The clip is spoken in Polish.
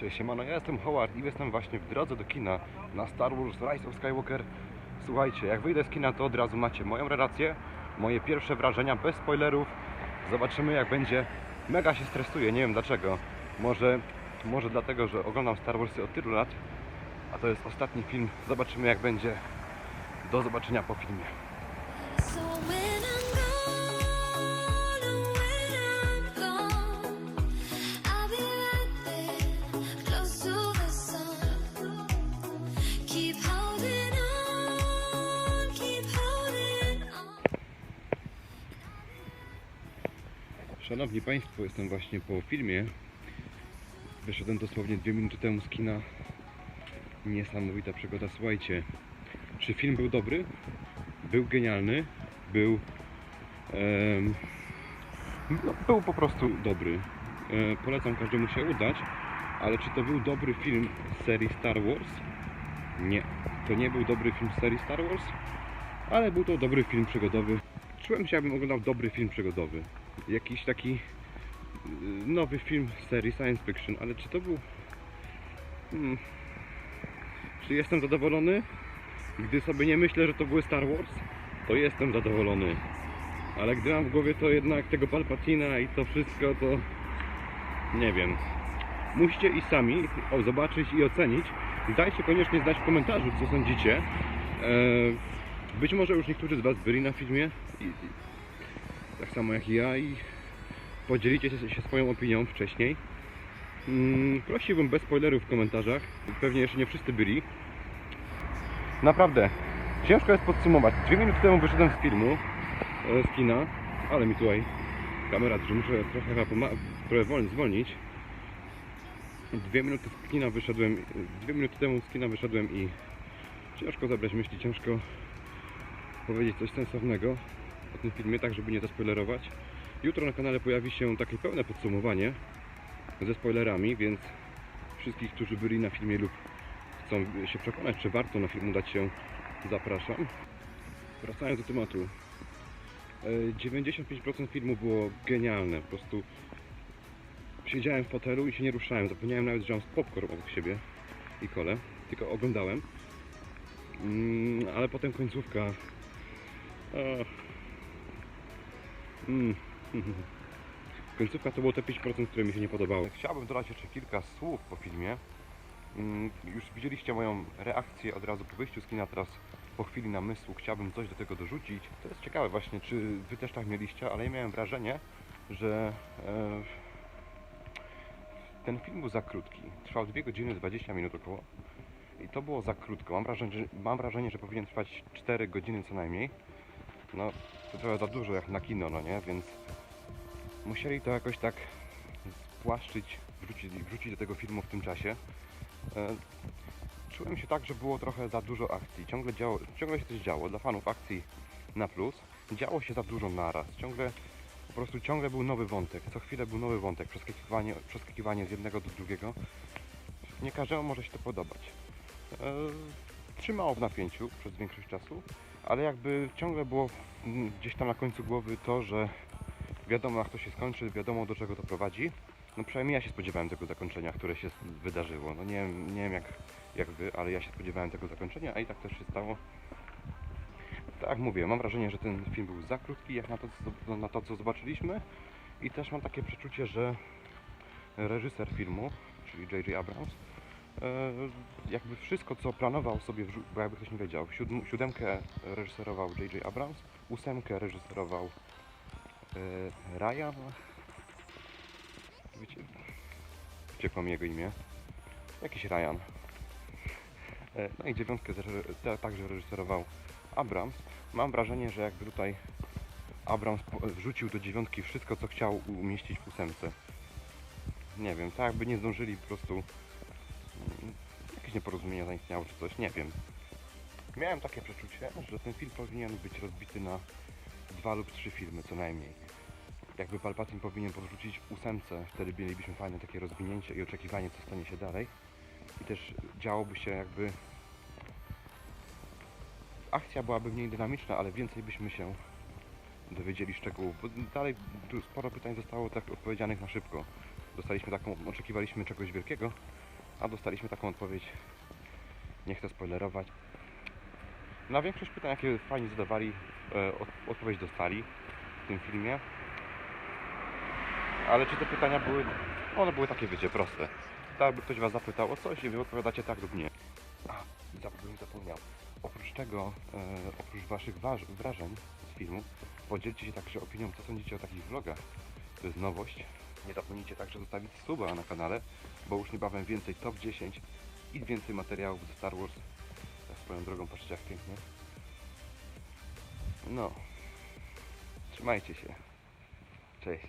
Cześć, siemano, ja jestem Howard i jestem właśnie w drodze do kina na Star Wars Rise of Skywalker. Słuchajcie, jak wyjdę z kina, to od razu macie moją relację, moje pierwsze wrażenia, bez spoilerów. Zobaczymy jak będzie. Mega się stresuję, nie wiem dlaczego. Może, może dlatego, że oglądam Star Warsy od tylu lat, a to jest ostatni film. Zobaczymy jak będzie. Do zobaczenia po filmie. Szanowni Państwo, jestem właśnie po filmie. Wyszedłem dosłownie dwie minuty temu z kina. Niesamowita przygoda. Słuchajcie, czy film był dobry? Był genialny. Był. em, no, był po prostu dobry. E, polecam każdemu się udać. Ale czy to był dobry film serii Star Wars? Nie. To nie był dobry film serii Star Wars, ale był to dobry film przygodowy. Czułem się, jakbym oglądał dobry film przygodowy jakiś taki y, nowy film serii science fiction, ale czy to był... Hmm. Czy jestem zadowolony? Gdy sobie nie myślę, że to były Star Wars, to jestem zadowolony. Ale gdy mam w głowie to jednak tego Palpatina i to wszystko, to nie wiem. Musicie i sami zobaczyć i ocenić. Dajcie koniecznie znać w komentarzu, co sądzicie. Eee, być może już niektórzy z Was byli na filmie tak samo jak ja i podzielicie się, swoją opinią wcześniej. Mm, prosiłbym bez spoilerów w komentarzach. Pewnie jeszcze nie wszyscy byli. Naprawdę, ciężko jest podsumować. Dwie minuty temu wyszedłem z filmu, e, z kina, ale mi tutaj kamera, że muszę trochę, trochę zwolnić. Dwie minuty z kina wyszedłem, dwie minuty temu z kina wyszedłem i ciężko zabrać myśli, ciężko powiedzieć coś sensownego o tym filmie, tak żeby nie zaspoilerować. Jutro na kanale pojawi się takie pełne podsumowanie ze spoilerami, więc wszystkich, którzy byli na filmie lub chcą się przekonać, czy warto na film udać się, zapraszam. Wracając do tematu. E, 95% filmu było genialne. Po prostu siedziałem w fotelu i się nie ruszałem. Zapomniałem nawet, że mam popcorn obok siebie i kole. Tylko oglądałem. Mm, ale potem końcówka. Ach. Mm. Końcówka to było te 5%, które mi się nie podobało. Chciałbym dodać jeszcze kilka słów po filmie. Mm, Już widzieliście moją reakcję od razu po wyjściu z kina, teraz po chwili namysłu chciałbym coś do tego dorzucić. To jest ciekawe właśnie, czy Wy też tak mieliście, ale ja miałem wrażenie, że e, ten film był za krótki. Trwał 2 godziny 20 minut około. I to było za krótko. Mam wrażenie, że, mam wrażenie, że powinien trwać 4 godziny co najmniej. No, to trochę za dużo jak na kino, no nie? Więc musieli to jakoś tak spłaszczyć, wrzucić, wrzucić do tego filmu w tym czasie. E, Czułem się tak, że było trochę za dużo akcji. Ciągle, działo, ciągle się coś działo. Dla fanów akcji na plus. Działo się za dużo naraz. Ciągle, po prostu ciągle był nowy wątek. Co chwilę był nowy wątek. Przeskakiwanie, przeskakiwanie z jednego do drugiego. Nie każdemu może się to podobać. E, Trzymało w napięciu przez większość czasu, ale jakby ciągle było gdzieś tam na końcu głowy to, że wiadomo jak to się skończy, wiadomo do czego to prowadzi. No przynajmniej ja się spodziewałem tego zakończenia, które się wydarzyło. No nie wiem, nie wiem jak, jak wy, ale ja się spodziewałem tego zakończenia, a i tak też się stało. Tak mówię, mam wrażenie, że ten film był za krótki jak na to, co, na to co zobaczyliśmy i też mam takie przeczucie, że reżyser filmu, czyli J.J. Abrams, jakby wszystko co planował sobie, bo jakby ktoś nie wiedział, siódm, siódemkę reżyserował J.J. Abrams, ósemkę reżyserował e, Ryan, wiecie, uciekło mi jego imię, jakiś Ryan. E, No i dziewiątkę także reżyserował Abrams. Mam wrażenie, że jakby tutaj Abrams wrzucił do dziewiątki wszystko, co chciał umieścić w ósemce. Nie wiem, tak jakby nie zdążyli po prostu jakieś nieporozumienia zaistniało czy coś, nie wiem. Miałem takie przeczucie, że ten film powinien być rozbity na dwa lub trzy filmy co najmniej. Jakby Palpatine powinien podrzucić ósemce, wtedy mielibyśmy fajne takie rozwinięcie i oczekiwanie, co stanie się dalej. I też działoby się jakby... Akcja byłaby mniej dynamiczna, ale więcej byśmy się dowiedzieli szczegółów, bo dalej tu sporo pytań zostało tak odpowiedzianych na szybko. Dostaliśmy taką, oczekiwaliśmy czegoś wielkiego, A dostaliśmy taką odpowiedź. Nie chcę spoilerować. Na większość pytań, jakie fajnie zadawali, e, od- odpowiedź dostali w tym filmie. Ale czy te pytania były. One były takie, wiecie, proste. Tak, by ktoś Was zapytał o coś i Wy odpowiadacie tak lub nie. A, zapomniał. Oprócz tego, e, oprócz Waszych wrażeń z filmu, podzielcie się także opinią, co sądzicie o takich vlogach. To jest nowość. Nie zapomnijcie także zostawić suba na kanale, bo już niebawem więcej top 10 i więcej materiałów ze Star Wars. Tak swoją drogą, patrzcie jak pięknie. No. Trzymajcie się.